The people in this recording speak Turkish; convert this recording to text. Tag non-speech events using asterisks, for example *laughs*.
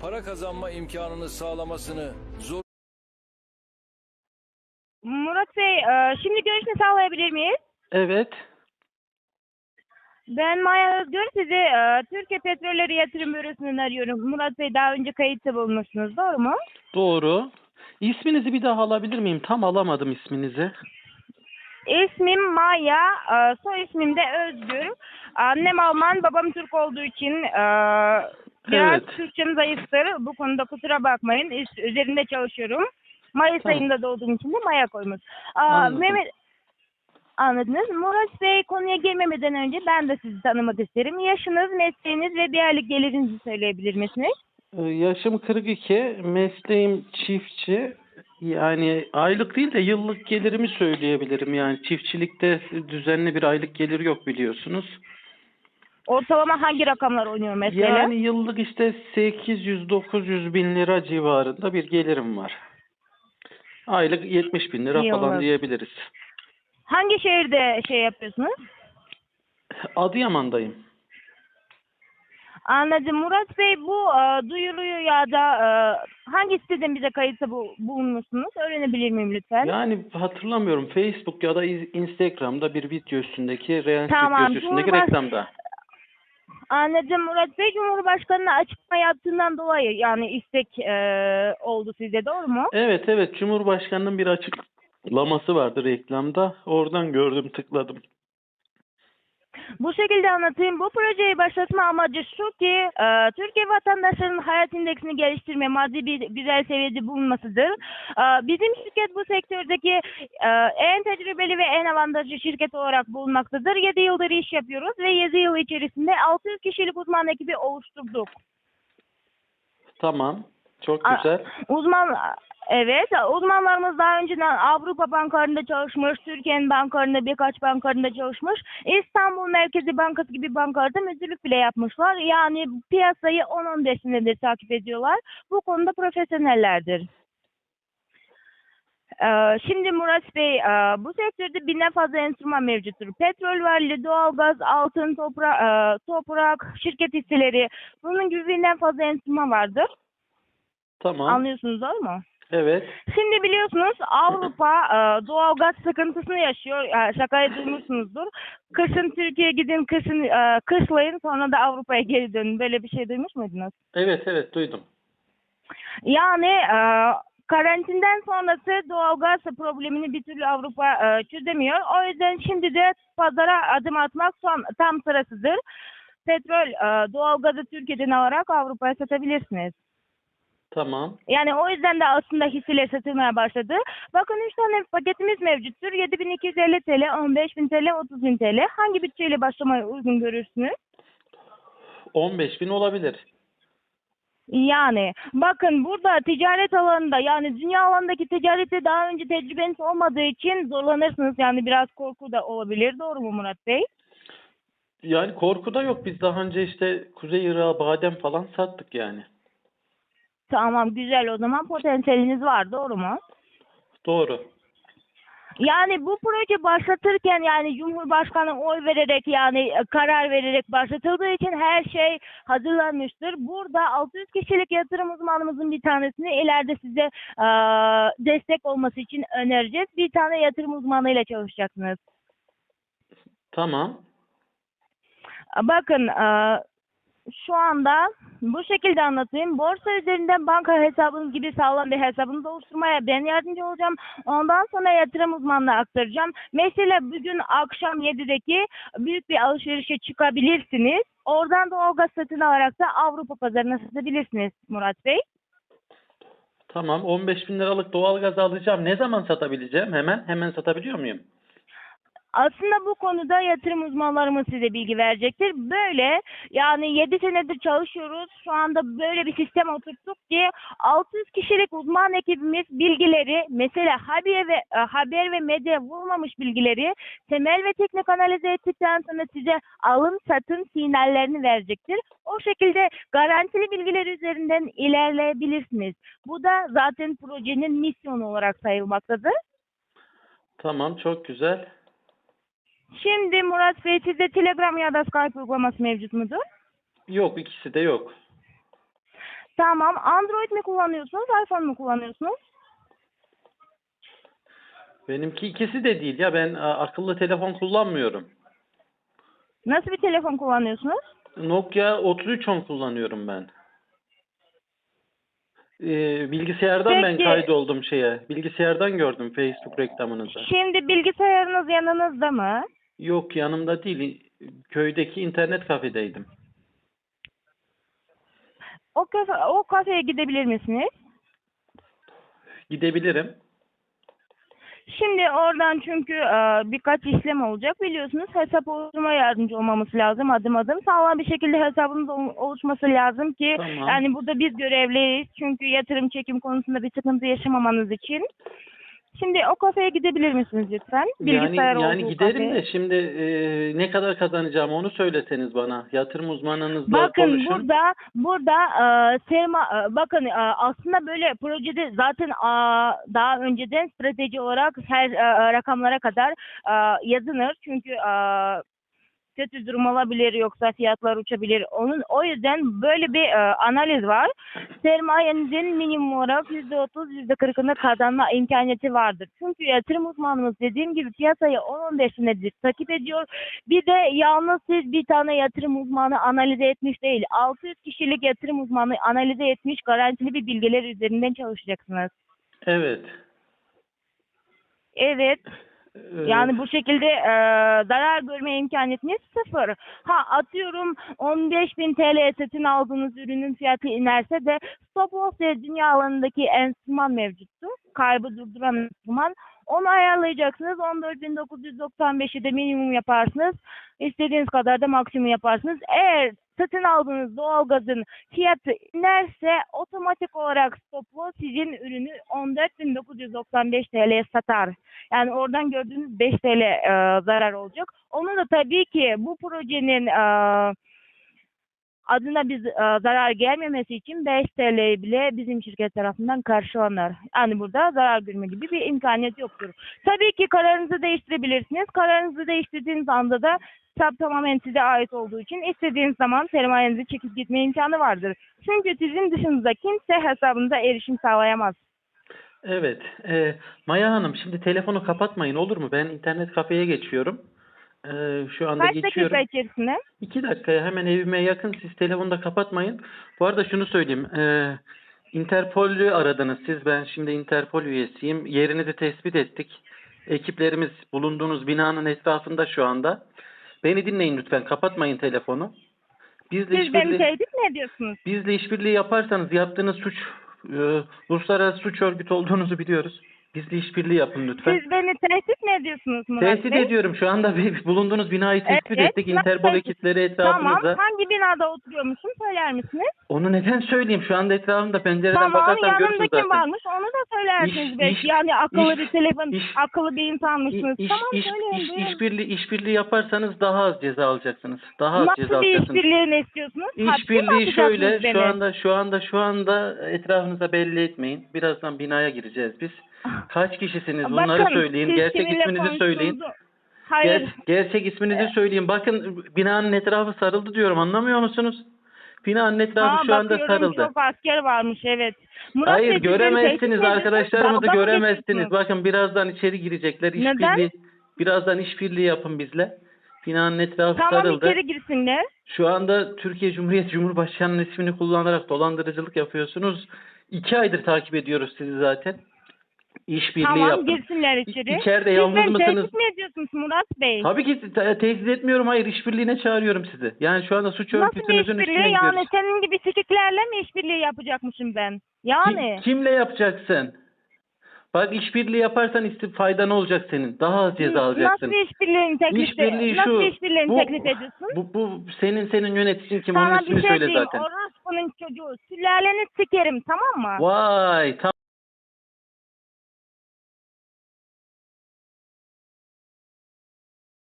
para kazanma imkanını sağlamasını zor Murat Bey, e, şimdi görüşünü sağlayabilir miyiz? Evet. Ben Maya Özgür, sizi e, Türkiye Petrolleri Yatırım Bürosu'ndan arıyorum. Murat Bey daha önce kayıtta bulmuşsunuz, doğru mu? Doğru. İsminizi bir daha alabilir miyim? Tam alamadım isminizi. İsmim Maya, e, soy ismim de Özgür. Annem Alman, babam Türk olduğu için e, biraz Evet. Türkçem zayıftır. Bu konuda kusura bakmayın. Üzerinde çalışıyorum. Mayıs Tamam. ayında doğduğum için de Maya koymuş. Aa, Anladım. Mehmet, anladınız. Murat Bey konuya girmemeden önce ben de sizi tanımak isterim. Yaşınız, mesleğiniz ve bir aylık gelirinizi söyleyebilir misiniz? Yaşım 42, mesleğim çiftçi. Yani aylık değil de yıllık gelirimi söyleyebilirim. Yani çiftçilikte düzenli bir aylık gelir yok biliyorsunuz. Ortalama hangi rakamlar oynuyor mesela? Yani yıllık işte 800-900 bin lira civarında bir gelirim var. Aylık 70 bin lira falan Yıllık. diyebiliriz. Hangi şehirde şey yapıyorsunuz? Adıyaman'dayım. Anladım. Murat Bey bu e, duyuruyu ya da e, hangi siteden bize kayıtta bu, bulunmuşsunuz? Öğrenebilir miyim lütfen? Yani hatırlamıyorum Facebook ya da iz- Instagram'da bir video üstündeki Reels Tamam, üstündeki Cumhurbaş- reklamda. Anladım Murat Bey. Cumhurbaşkanı'na açıklama yaptığından dolayı yani istek e, oldu size doğru mu? Evet evet Cumhurbaşkanı'nın bir açıklaması vardı reklamda. Oradan gördüm tıkladım. Bu şekilde anlatayım. Bu projeyi başlatma amacı şu ki e, Türkiye vatandaşlarının hayat indeksini geliştirme, maddi bir güzel seviyede bulunmasıdır. E, bizim şirket bu sektördeki e, en tecrübeli ve en avantajlı şirket olarak bulunmaktadır. 7 yıldır iş yapıyoruz ve 7 yıl içerisinde 600 kişilik uzman ekibi oluşturduk. Tamam. Çok güzel. Uzman evet uzmanlarımız daha önceden Avrupa bankalarında çalışmış, Türkiye'nin bankalarında birkaç bankalarında çalışmış. İstanbul Merkezi Bankası gibi bankalarda müdürlük bile yapmışlar. Yani piyasayı 10-15 senedir takip ediyorlar. Bu konuda profesyonellerdir. Ee, şimdi Murat Bey, e, bu sektörde binden fazla enstrüman mevcuttur. Petrol varlığı, doğalgaz, altın, toprak, toprak, şirket hisseleri, bunun gibi binden fazla enstrüman vardır. Tamam. Anlıyorsunuz değil mi? Evet. Şimdi biliyorsunuz Avrupa e, doğalgaz sıkıntısını yaşıyor. E, şakayı duymuşsunuzdur. Kışın Türkiye'ye gidin, kışın e, kışlayın sonra da Avrupa'ya geri dönün. Böyle bir şey duymuş muydunuz? Evet evet duydum. Yani e, karantinden sonrası doğalgaz problemini bir türlü Avrupa e, çözemiyor. O yüzden şimdi de pazara adım atmak son, tam sırasıdır. Petrol, e, doğalgazı Türkiye'den alarak Avrupa'ya satabilirsiniz. Tamam. Yani o yüzden de aslında hisseler satılmaya başladı. Bakın 3 tane paketimiz mevcuttur. 7250 TL, 15000 TL, 30000 TL. Hangi bütçeyle başlamaya uygun görürsünüz? 15 bin olabilir. Yani bakın burada ticaret alanında yani dünya alanındaki ticarette daha önce tecrübeniz olmadığı için zorlanırsınız. Yani biraz korku da olabilir. Doğru mu Murat Bey? Yani korku da yok. Biz daha önce işte Kuzey Irak'a badem falan sattık yani. Tamam güzel o zaman potansiyeliniz var. Doğru mu? Doğru. Yani bu proje başlatırken yani Cumhurbaşkanı oy vererek yani e, karar vererek başlatıldığı için her şey hazırlanmıştır. Burada 600 kişilik yatırım uzmanımızın bir tanesini ileride size e, destek olması için önereceğiz. Bir tane yatırım uzmanıyla çalışacaksınız. Tamam. Bakın e, şu anda bu şekilde anlatayım. Borsa üzerinden banka hesabınız gibi sağlam bir hesabınızı oluşturmaya ben yardımcı olacağım. Ondan sonra yatırım uzmanına aktaracağım. Mesela bugün akşam 7'deki büyük bir alışverişe çıkabilirsiniz. Oradan doğalgaz satın alarak da Avrupa pazarına satabilirsiniz Murat Bey. Tamam. 15 bin liralık doğalgaz alacağım. Ne zaman satabileceğim? Hemen. Hemen satabiliyor muyum? Aslında bu konuda yatırım uzmanlarımız size bilgi verecektir. Böyle yani 7 senedir çalışıyoruz. Şu anda böyle bir sistem oturttuk ki 600 kişilik uzman ekibimiz bilgileri mesela haber ve e, haber ve medya vurmamış bilgileri temel ve teknik analiz ettikten sonra size alım satım sinyallerini verecektir. O şekilde garantili bilgiler üzerinden ilerleyebilirsiniz. Bu da zaten projenin misyonu olarak sayılmaktadır. Tamam. Çok güzel. Şimdi Murat Bey sizde Telegram ya da Skype uygulaması mevcut mudur? Yok ikisi de yok. Tamam. Android mi kullanıyorsunuz, iPhone mu kullanıyorsunuz? Benimki ikisi de değil ya ben a, akıllı telefon kullanmıyorum. Nasıl bir telefon kullanıyorsunuz? Nokia 3310 kullanıyorum ben. Ee, bilgisayardan ben Peki. kaydoldum şeye. Bilgisayardan gördüm Facebook reklamınızı. Şimdi bilgisayarınız yanınızda mı? Yok yanımda değil. Köydeki internet kafedeydim. O kafe, o kafeye gidebilir misiniz? Gidebilirim. Şimdi oradan çünkü e, birkaç işlem olacak biliyorsunuz hesap oluşturma yardımcı olmamız lazım adım adım sağlam bir şekilde hesabınız ol- oluşması lazım ki Tamam. yani burada biz görevliyiz çünkü yatırım çekim konusunda bir sıkıntı yaşamamanız için. Şimdi o kafeye gidebilir misiniz lütfen? Bilgisayar yani yani olduğu giderim kafeye. de şimdi e, ne kadar kazanacağım onu söyleseniz bana. Yatırım uzmanınızla Bakın konuşun. burada burada e, serma e, bakın e, aslında böyle projede zaten e, daha önceden strateji olarak her e, rakamlara kadar e, yazılır çünkü e, kötü durum olabilir yoksa fiyatlar uçabilir. Onun o yüzden böyle bir e, analiz var. Sermayenizin minimum olarak %30 %40'ını kazanma imkaniyeti vardır. Çünkü yatırım uzmanımız dediğim gibi piyasayı 10-15 senedir takip ediyor. Bir de yalnız siz bir tane yatırım uzmanı analize etmiş değil. 600 kişilik yatırım uzmanı analize etmiş garantili bir bilgiler üzerinden çalışacaksınız. Evet. Evet. Yani bu şekilde e, zarar görme imkaniyetiniz sıfır. Ha atıyorum 15.000 TL satın aldığınız ürünün fiyatı inerse de stop loss diye dünya alanındaki enstrüman mevcuttur. Kaybı durduran enstrüman. Onu ayarlayacaksınız. 14.995'i de minimum yaparsınız. İstediğiniz kadar da maksimum yaparsınız. Eğer satın aldığınız doğalgazın fiyatı inerse otomatik olarak stop loss sizin ürünü 14.995 TL'ye satar. Yani oradan gördüğünüz 5 TL e, zarar olacak. Onu da tabii ki bu projenin e, adına biz e, zarar gelmemesi için 5 TL bile bizim şirket tarafından karşılanır. Yani burada zarar görme gibi bir imkaniyet yoktur. Tabii ki kararınızı değiştirebilirsiniz. Kararınızı değiştirdiğiniz anda da hesap tamamen size ait olduğu için istediğiniz zaman sermayenizi çekip gitme imkanı vardır. Çünkü sizin dışınızda kimse hesabınıza erişim sağlayamaz. Evet. Ee, Maya Hanım şimdi telefonu kapatmayın olur mu? Ben internet kafeye geçiyorum. Ee, şu anda Kaç geçiyorum. dakika içerisinde? İki dakikaya hemen evime yakın. Siz telefonu da kapatmayın. Bu arada şunu söyleyeyim. Ee, Interpol'ü aradınız siz. Ben şimdi Interpol üyesiyim. Yerinizi tespit ettik. Ekiplerimiz bulunduğunuz binanın etrafında şu anda. Beni dinleyin lütfen. Kapatmayın telefonu. Bizle Siz beni işbirliği, tehdit mi ediyorsunuz? bizle işbirliği yaparsanız yaptığınız suç e, uluslararası suç örgütü olduğunuzu biliyoruz. Bizle işbirliği yapın lütfen. Siz beni tehdit mi ediyorsunuz Murat Tehdit Bey? ediyorum. Şu anda bir- *laughs* bulunduğunuz binayı tespit Evet, ettik. nasıl Interpol tehdit? ekipleri Tamam. etrafınıza. Hangi binada oturuyormuşum söyler misiniz? Onu neden söyleyeyim? Şu anda etrafımda pencereden tamam. görürsün Yanımda kim zaten. varmış onu da söylersiniz İş- belki. iş- yani akıllı iş- bir telefon, iş- akıllı bir İ- insanmışsınız. İş, tamam iş, söyleyin. iş, buyurun. işbirliği, işbirliği yaparsanız daha az ceza alacaksınız. Daha az ceza Nasıl bir alacaksınız. işbirliğini istiyorsunuz? Hapse mi İşbirliği atacaksınız şöyle beni? şu anda şu anda şu anda etrafınıza belli etmeyin. Birazdan binaya gireceğiz biz. Kaç kişisiniz bunları Bakın, söyleyin. siz Gerçek kiminle isminizi söyleyin. konuştuğunuzu- Hayır. Ger- gerçek isminizi söyleyin. Bakın binanın etrafı sarıldı diyorum. Anlamıyor musunuz? Binanın etrafı Ha, şu anda bakıyorum, sarıldı. Çok asker varmış evet. Murat Hayır Bey, siz beni tehdit göremezsiniz arkadaşlarımızı ediyorsunuz? Dalga mı göremezsiniz. geçiyorsunuz? Bakın birazdan içeri girecekler. Neden? İşbirliği birazdan işbirliği yapın bizle. Binanın etrafı Tamam sarıldı. içeri girsinler. Şu anda Türkiye Cumhuriyeti Cumhurbaşkanı'nın ismini kullanarak dolandırıcılık yapıyorsunuz. İki aydır takip ediyoruz sizi zaten. İşbirliği Tamam girsinler içeri. İçeride Siz yalnız mısınız? tehdit mi ediyorsunuz Murat Bey? Tabii ki te- tehdit etmiyorum. Hayır işbirliğine çağırıyorum sizi. Yani şu anda suç Nasıl örgütünüzün işbirliği? üstüne Yani gidiyoruz. senin gibi sikiklerle mi işbirliği yapacakmışım ben? Yani. kimle yapacaksın? Bak işbirliği yaparsan isti fayda ne olacak senin? Daha az ceza alacaksın. Nasıl bir işbirliğini teklif, İşbirliği nasıl şu. bir işbirliğini bu, teklif ediyorsun? Bu, bu senin senin yöneticin kim? Onun Sana ismini bir şey söyle diyeyim. zaten. Orospu'nun çocuğu. Sülaleni sikerim tamam mı? Vay tamam.